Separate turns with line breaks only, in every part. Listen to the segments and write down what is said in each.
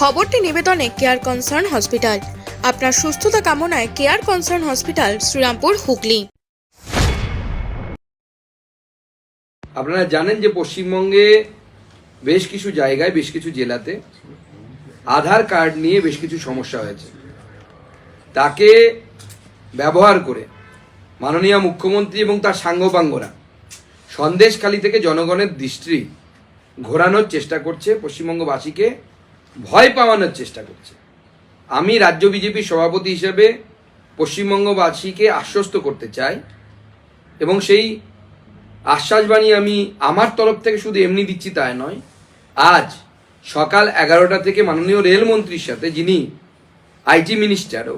খবরটি নিবেদনে care concern hospital আপনার সুস্থতা কামনায় care concern hospital Serampore, Hooghly.
আপনারা জানেন যে পশ্চিমবঙ্গে বেশ কিছু জায়গায়, বেশ কিছু জেলাতে আধার কার্ড নিয়ে বেশ কিছু সমস্যা হয়েছে। তাকে ব্যবহার করে মাননীয় মুখ্যমন্ত্রী এবং তার সাঙ্গপাঙ্গরা সন্দেশখালী থেকে জনগণের দৃষ্টি ঘোরানোর চেষ্টা করছে পশ্চিমবঙ্গবাসীকে ভয় চেষ্টা করছে। আমি রাজ্য বিজেপির সভাপতি হিসেবে পশ্চিমবঙ্গবাসীকে আশ্বস্ত করতে চাই এবং সেই আশ্বাসবাণী আমি আমার তরফ থেকে শুধু এমনি দিচ্ছি তাই নয়, আজ সকাল এগারোটা থেকে মাননীয় রেলমন্ত্রীর সাথে যিনি আইটি মিনিস্টারও,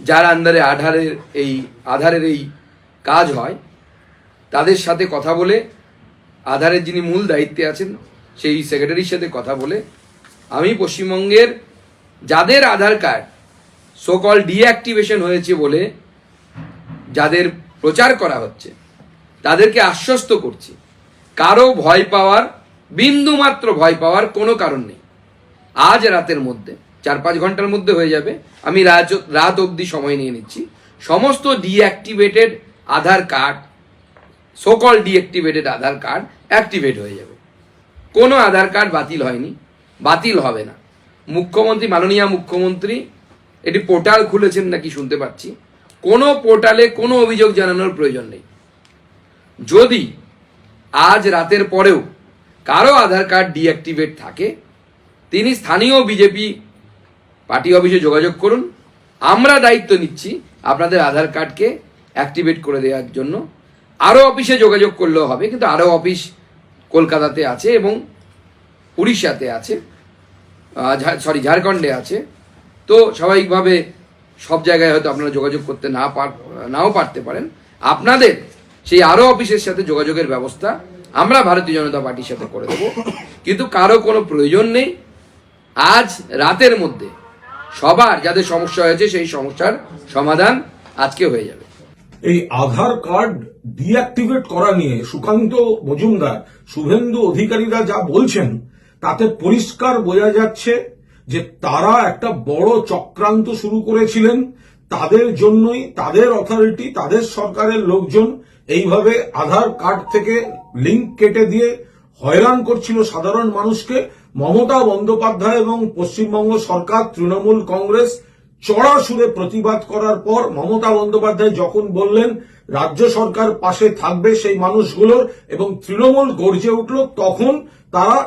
যার আন্ডারে আধারের এই আধারের এই কাজ হয়, তাদের সাথে কথা বলে, আধারের যিনি মূল দায়িত্বে আছেন, সেই সেক্রেটারির সাথে কথা বলে আমি পশ্চিমবঙ্গের যাদের আধার কার্ড সোকল ডিঅ্যাক্টিভেশন হয়েছে বলে যাদের প্রচার করা হচ্ছে, তাদেরকে আশ্বস্ত করছি। কারও ভয় পাওয়ার বিন্দু মাত্র ভয় পাওয়ার কোনো কারণ নেই। আজ রাতের মধ্যে চার পাঁচ ঘণ্টার মধ্যে হয়ে যাবে। আমি রাত রাত অবধি সময় নিয়ে নিচ্ছি। সমস্ত deactivated Aadhaar card so called deactivated Aadhaar card activate হয়ে যাবে। কোনো আধার কার্ড বাতিল হয়নি। বাতিল হবে না। মুখ্যমন্ত্রী, মাননীয় মুখ্যমন্ত্রী, এটি পোর্টাল খুলেছেন নাকি শুনতে পাচ্ছি। কোনো পোর্টালে কোনো অভিযোগ জানানোর প্রয়োজন নেই। যদি আজ রাতের পরেও কারও আধার কার্ড ডিঅ্যাক্টিভেট থাকে, তিনি স্থানীয় বিজেপি পার্টি অফিসে যোগাযোগ করুন। আমরা দায়িত্ব নিচ্ছি আপনাদের আধার কার্ডকে অ্যাক্টিভেট করে দেওয়ার জন্য। আরও অফিসে যোগাযোগ করলেও হবে, কিন্তু আরও অফিস কলকাতাতে আছে এবং উড়িষ্যাতে আছে সরি ঝাড়খণ্ডে আছে। তো স্বাভাবিকভাবে সব জায়গায় হয়তো আপনারা যোগাযোগ করতে না পার, নাও পারতে পারেন। আপনাদের সেই আরও অফিসের সাথে যোগাযোগের ব্যবস্থা আমরা ভারতীয় জনতা পার্টির সাথে করে দেব। কিন্তু কারও কোনো প্রয়োজন নেই। আজ রাতের মধ্যে সবার যাদের সমস্যা হয়েছে সেই সমস্যার সমাধান আজকে হয়ে যাবে।
এই আধার কার্ড ডিঅ্যাক্টিভেট করা নিয়ে সুকান্ত মজুমদার, শুভেন্দু অধিকারীরা যা বলছেন তাতে পরিষ্কার বোঝা যাচ্ছে যে তারা একটা বড় চক্রান্ত শুরু করেছিলেন। তাদের জন্যই, তাদের অথরিটি তাদের সরকারের লোকজন এইভাবে আধার কার্ড থেকে লিঙ্ক কেটে দিয়ে হয়রান করছিল সাধারণ মানুষকে। মমতা বন্দ্যোপাধ্যায় এবং পশ্চিমবঙ্গ সরকার, তৃণমূল কংগ্রেস চড়া সুরে প্রতিবাদ করার পর মমতা বন্দ্যোপাধ্যায় যখন বললেন, রাজ্য সরকার পাশে থাকবে সেই মানুষগুলোর এবং তৃণমূল গর্জে উঠল, তখন তারা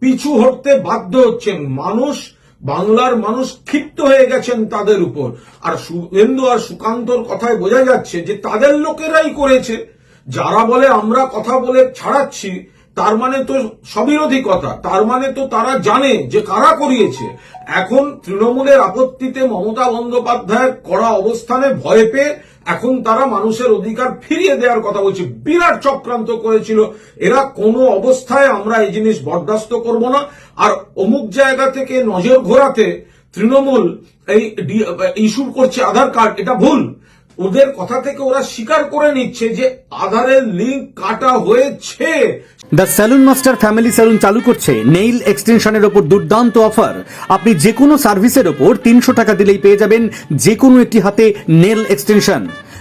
পিছু হটতে বাধ্য হচ্ছেন। মানুষ, বাংলার মানুষ ক্ষিপ্ত হয়ে গেছেন তাদের উপর। আর শুভেন্দু আর সুকান্তর কথায় বোঝা যাচ্ছে যে তাদের লোকেরাই করেছে। যারা বলে আমরা কথা বলে ছাড়াচ্ছি, তার মানে তো সবিরোধী কথা। তার মানে তো তারা জানে যে কারা করিয়েছে। এখন তৃণমূলের আপত্তিতে মমতা বন্দ্যোপাধ্যায়ের কড়া অবস্থানে ভয় পেয়ে এখন তারা মানুষের অধিকার ফিরিয়ে দেওয়ার কথা বলছে। বিরাট চক্রান্ত করেছিল। এরা কোনো অবস্থায় আমরা এই জিনিস বরদাস্ত করব না। আর অমুক জায়গা থেকে নজর ঘোরাতে তৃণমূল এই ইস্যু করছে আধার কার্ড, এটা ভুল। ওদের কথা থেকে ওরা স্বীকার করে নিচ্ছে যে আধারের লিঙ্ক কাটা হয়েছে।
The salon master family salon চালু করছে নেইল এক্সটেনশনের ওপর দুর্দান্ত অফার আপনি যে কোনো সার্ভিসের ওপর তিনশো টাকা দিলেই পেয়ে যাবেন যে কোনো একটি হাতে নেল এক্সটেনশন